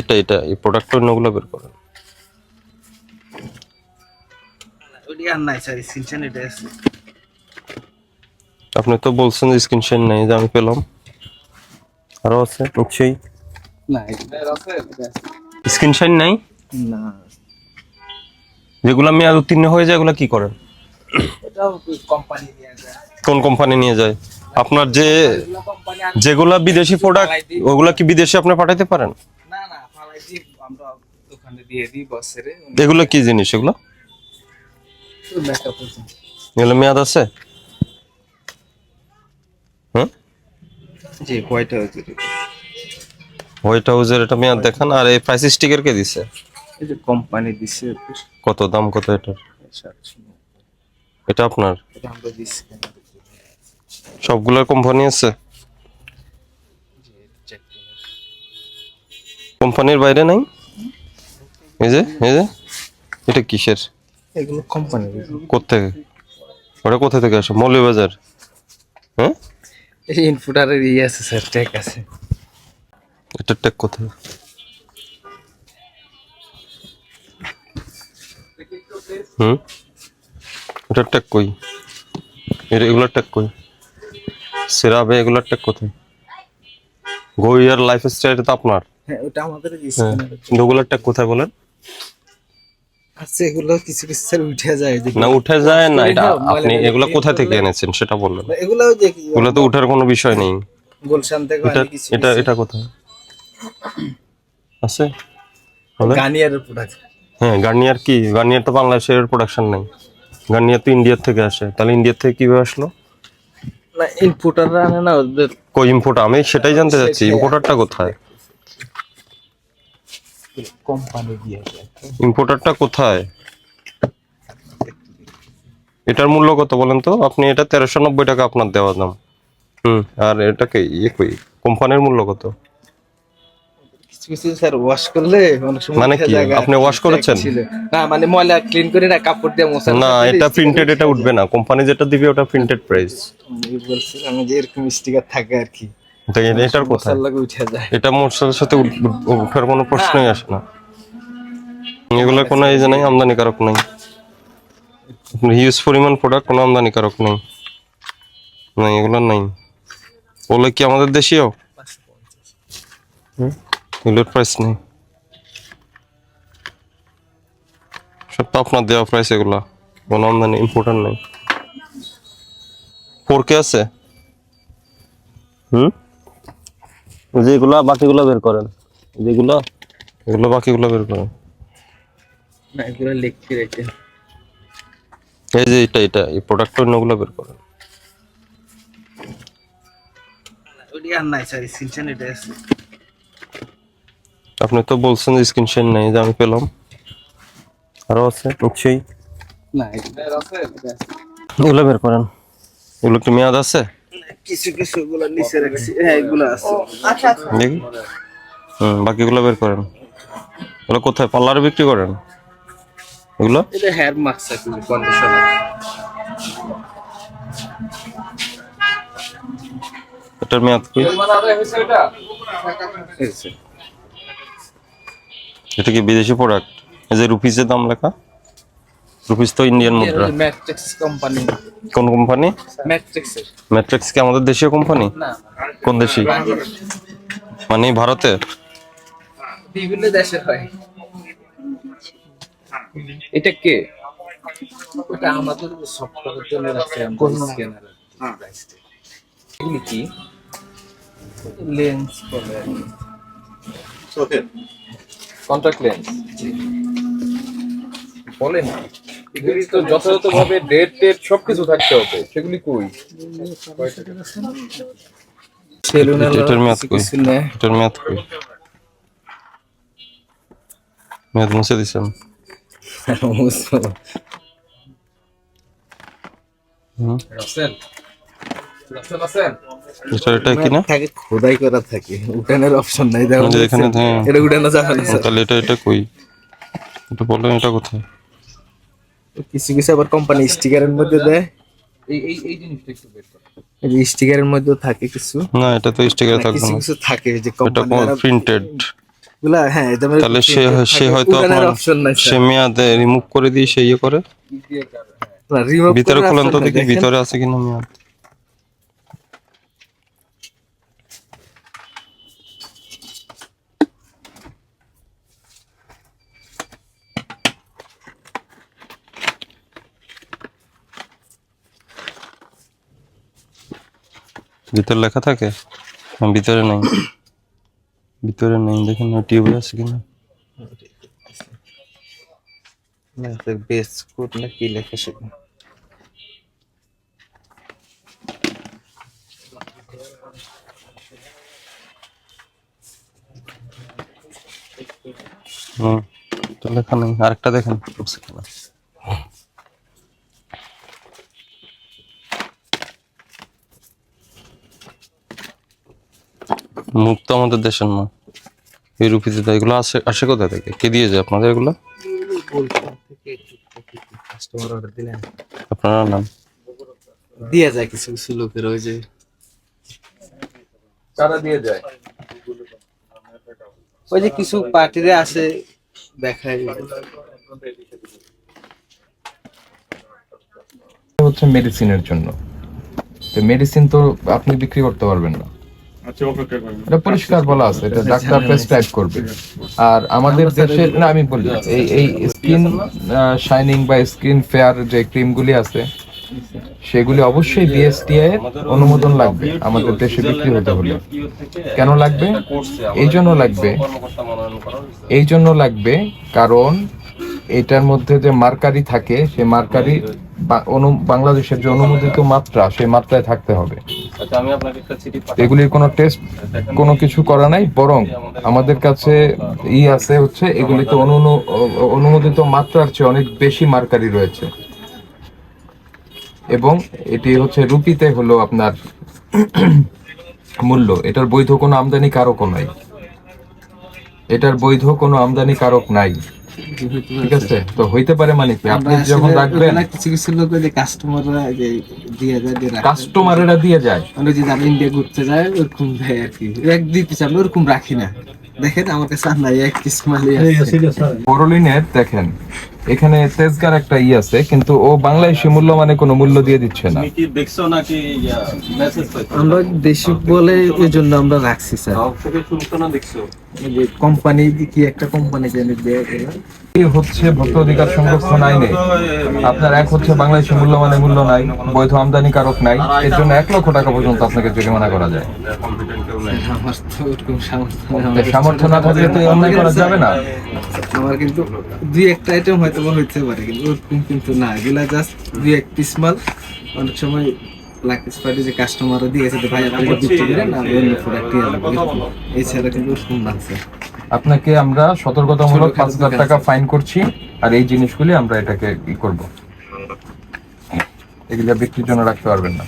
এটা এটা এই প্রোডাক্ট অন্যগুলো বের করেন। আপনি তো বলছেন যে স্ক্রিনশট নেই যে আমি পেলাম। আরও আছে নিশ্চয়ই। স্ক্রিনশট নাই? না। যেগুলো মেয়াদ উত্তীর্ণ হয়ে যায় এগুলো কি করেন? কোন কোম্পানি নিয়ে যায়? আপনার যে যেগুলা বিদেশি প্রোডাক্ট ওগুলা কি বিদেশে আপনি পাঠাইতে পারেন? দোকানে দিয়ে দিই বসের এগুলো কি জিনিস এগুলো? এগুলো মেয়াদ আছে? হুম? জি হোয়াইট হাউস হোয়াইট হাউসের এটা মেয়াদ দেখান আর এই প্রাইস স্টিকার কে দিছে? এই যে কোম্পানি দিছে। কত দাম কত এটার এটা আপনার? এটা আমরা সবগুলোর কোম্পানি আছে? কোম্পানির বাইরে নাই? এই যে এই যে এটা কিসের? এগুলো কোম্পানি কোথেকে ওটা কোথা থেকে আসে? মৌলভীবাজার? হ্যাঁ? এই ইনফুটারের ইয়ে আছে স্যার ট্যাগ আছে। এটা ট্যাগ কোথায়? হুম? এটা ট্যাগ কই? এর এগুলোর ট্যাগ কই? সেরাবে এগুলোর ট্যাগ কোথায়? গইয়ার লাইফ স্টাইল তো আপনার। হ্যাঁ ওটা আমাদের হ্যাঁ। কোথায় বলেন? আছে এগুলো কিছু কিছু স্যার উঠে যায় না উঠে যায় না এটা আপনি এগুলো কোথা থেকে এনেছেন সেটা বললেন এগুলোও যে এগুলো তো উঠার কোনো বিষয় নেই। গুলশান থেকে কিছু এটা এটা কোথায়? আছে? প্রোডাক্ট হ্যাঁ গার্নিয়ার কি? গার্নিয়ার তো বাংলাদেশের প্রোডাকশন নেই। গার্নিয়ার তো ইন্ডিয়ার থেকে আসে। তাহলে ইন্ডিয়ার থেকে কীভাবে আসলো? না ইনপুটাররা আনে না ওদের কই ইম্পোর্ট আমি সেটাই জানতে চাচ্ছি। ইম্পোর্টারটা কোথায়? কোম্পানি ইম্পোর্টারটা কোথায়? এটার মূল্য কত বলেন তো? আপনি এটা তেরোশো নব্বই টাকা আপনার দেওয়া দাম। হুম। আর এটাকে ইয়ে কই? কোম্পানির মূল্য কত? কিছু কিছু স্যার ওয়াশ করলে মানে কি? আপনি wash করেছেন? না মানে ময়লা ক্লিন করে না কাপড় দিয়ে মোছা না এটা প্রিন্টেড এটা উঠবে না। কোম্পানি যেটা দিবে ওটা প্রিন্টেড প্রাইস আমি যে এরকম স্টিকার থাকে আর কি। এটার কোথায়? এটা মোটরসাইকেলের সাথে উঠ- উঠ- উঠার কোনো প্রশ্নই আসে না। এগুলোর কোনো এই যে নাই আমদানিকারক নেই। হিউজ পরিমাণ প্রোডাক্ট কোনো আমদানিকারক নেই। নাই এগুলো নাই। ওগুলো কি আমাদের দেশীয়? হুম? এগুলোর প্রাইস নেই। সব তো আপনার দেওয়া প্রাইস এগুলা। কোনো আমদানি ইম্পোর্টার নেই। ফোর কে আছে? হুম? যেগুলা বাকিগুলো বের করেন। যেগুলো? এগুলো বাকিগুলো বের করেন। না এগুলো লিখতে রেখে। এই যে এটা এটা এই প্রোডাক্ট অন্যগুলো বের করেন। ওটি নাই স্যার স্ক্রিনশট এটা আছে। আপনি তো বলছেন যে স্ক্রিনশট নেই যে আমি পেলাম। আরও আছে? নিশ্চয়ই। না এটা আছে। এগুলো বের করেন। এগুলো কি মেয়াদ আছে? কিছু কিছু গুলো নিচে রাখছি। হ্যাঁ এগুলো আছে। দেখি। হুম বাকিগুলো বের করেন। এগুলো কোথায়? পার্লারে বিক্রি করেন? এগুলো? এটা হেয়ার মাস্ক আছে কন্ডিশনার এটার মেয়াদ কি? এটা কি বিদেশি প্রোডাক্ট এই যে রুপিসের দাম লেখা? রুপিস তো ইন্ডিয়ান মুদ্রা। ম্যাট্রিক্স কোম্পানি কোন কোম্পানি ম্যাট্রিক্স ম্যাট্রিক্স কি আমাদের দেশীয় কোম্পানি না কোন দেশি? মানে ভারতে বিভিন্ন দেশের হয়। এটা কে? ওটা আমাদের সফটওয়্যারের জন্য রাখছে কোন স্ক্যানার এগুলি কি? লেন্স বলে। কন্টাক্ট লেন্স বলেন এগুলি তো যথাযথভাবে ডেট টেট সবকিছু থাকতে হবে সেগুলি কই? সেলুনের এটার মেয়াদ কই? কিছু এটার মেয়াদ কই? মেয়াদ মুছে দিছেন। রাসেল রাসেল এটা এটা কি না? থাকে খোদাই করা থাকে। উঠানের অপশন নাই এখানে হ্যাঁ এটা উঠানো যাবে না তাহলে এটা এটা কই? এটা বলেন এটা কোথায়? কিছু কিছু আবার কোম্পানি স্টিকারের মধ্যে দেয়? এই এই এই জিনিসটা একটু বের করো। এই স্টিকারের মধ্যে থাকে কিছু? না এটা তো স্টিকার থাকবে কিছু কিছু থাকে যে কোম্পানি প্রিন্টেড হ্যাঁ তাহলে সে সে হয়তো আপনার সে মেয়াদে রিমুভ করে দিয়ে সে ইয়ে করে? ভিতরে খোলেন তো দেখি ভিতরে আছে কিনা মেয়াদ। ভিতরে লেখা থাকে? ভিতরে নেই। ভিতরে নেই দেখেন না টিউবে আছে কিনা। বেস কোড না কি লেখা সেটা? হুম তো লেখা নেই। আরেকটা দেখেন। মুখ তো আমাদের দেশের না। ইউরোপিতে তো এগুলো আসে আসে কোথা থেকে? কে দিয়ে যায় আপনাদের এগুলো? কাস্টমার অর্ডার দিলেন আপনারা নাম? দিয়া যায় কিছু কিছু লোকের ওই যে। কারা দিয়ে যায়? ওই যে কিছু পার্টিরে আসে দেখায়। হচ্ছে মেডিসিনের জন্য। তো মেডিসিন তো আপনি বিক্রি করতে পারবেন না। এটা পরিষ্কার বলা আছে এটা ডাক্তার প্রেসক্রাইব করবে। আর আমাদের দেশে না আমি বলি এই এই স্কিন শাইনিং বা স্কিন ফেয়ার যে ক্রিমগুলি আছে সেগুলি অবশ্যই বিএসটিআই এর অনুমোদন লাগবে আমাদের দেশে বিক্রি হতে হলে। কেন লাগবে? এই জন্য লাগবে এই জন্য লাগবে কারণ এটার মধ্যে যে মার্কারি থাকে সেই মার্কারি বাংলাদেশের যে অনুমোদিত মাত্রা সেই মাত্রায় থাকতে হবে। আচ্ছা এগুলির কোনো টেস্ট কোনো কিছু করা নাই বরং আমাদের কাছে ই আছে হচ্ছে এগুলিতে অনু- অনুমোদিত মাত্রার চেয়ে অনেক বেশি মার্কারি রয়েছে। এবং এটি হচ্ছে রুপিতে হলো আপনার মূল্য। এটার বৈধ কোনো আমদানি কারকও নাই। এটার বৈধ কোনো আমদানি কারক নাই। ঠিক আছে তো হইতে পারে মানে কি আপনি যখন রাখবেন কিছু কিছু লোক যে কাস্টমাররা যে দিয়ে যায় দিয়ে কাস্টমারেরা দিয়ে যায়। মানে যে আমি ইন্ডিয়া ঘুরতে যায় ওরকম দেয় আর কি। এক দুই পিস আমরা ওরকম রাখি না। দেখেন আমার কাছে আর নাই এক পিস মালই আছে। বড়লিনের দেখেন এখানে তেজগার একটা ই আছে কিন্তু ও বাংলাদেশি মূল্য মানে কোনো মূল্য দিয়ে দিচ্ছে না। কি দেখছ নাকি মেসেজ আমরা দেশি বলে ওই জন্য আমরা রাখছি স্যার। থেকে শুনছো না দেখছ কোম্পানি কি একটা কোম্পানি জানি দেয় হচ্ছে ভোক্তা অধিকার সংরক্ষণ আইনে। আপনার এক হচ্ছে বাংলাদেশি মূল্য মানে মূল্য নাই বৈধ আমদানি কারক নাই। এর জন্য এক লক্ষ টাকা পর্যন্ত আপনাকে জরিমানা করা যায়। সামর্থ্য না থাকলে তো অন্যায় করা যাবে না। আমার কিন্তু দুই একটা আইটেম হয়তো বা হইতে পারে কিন্তু ওরকম কিন্তু না। এগুলা জাস্ট দুই এক পিস মাল। অনেক সময় লাকিস পার্টি যে কাস্টমাররা দিয়েছে যে ভাই আপনাকে বিক্রি করেন আমি অন্য প্রোডাক্টই আনব এরকম। এছাড়া কিন্তু ওরকম না। আপনাকে আমরা সতর্কতামূলক পাঁচ হাজার টাকা ফাইন করছি আর এই জিনিসগুলি আমরা এটাকে ই করব। এগুলো বিক্রির জন্য রাখতে পারবেন না।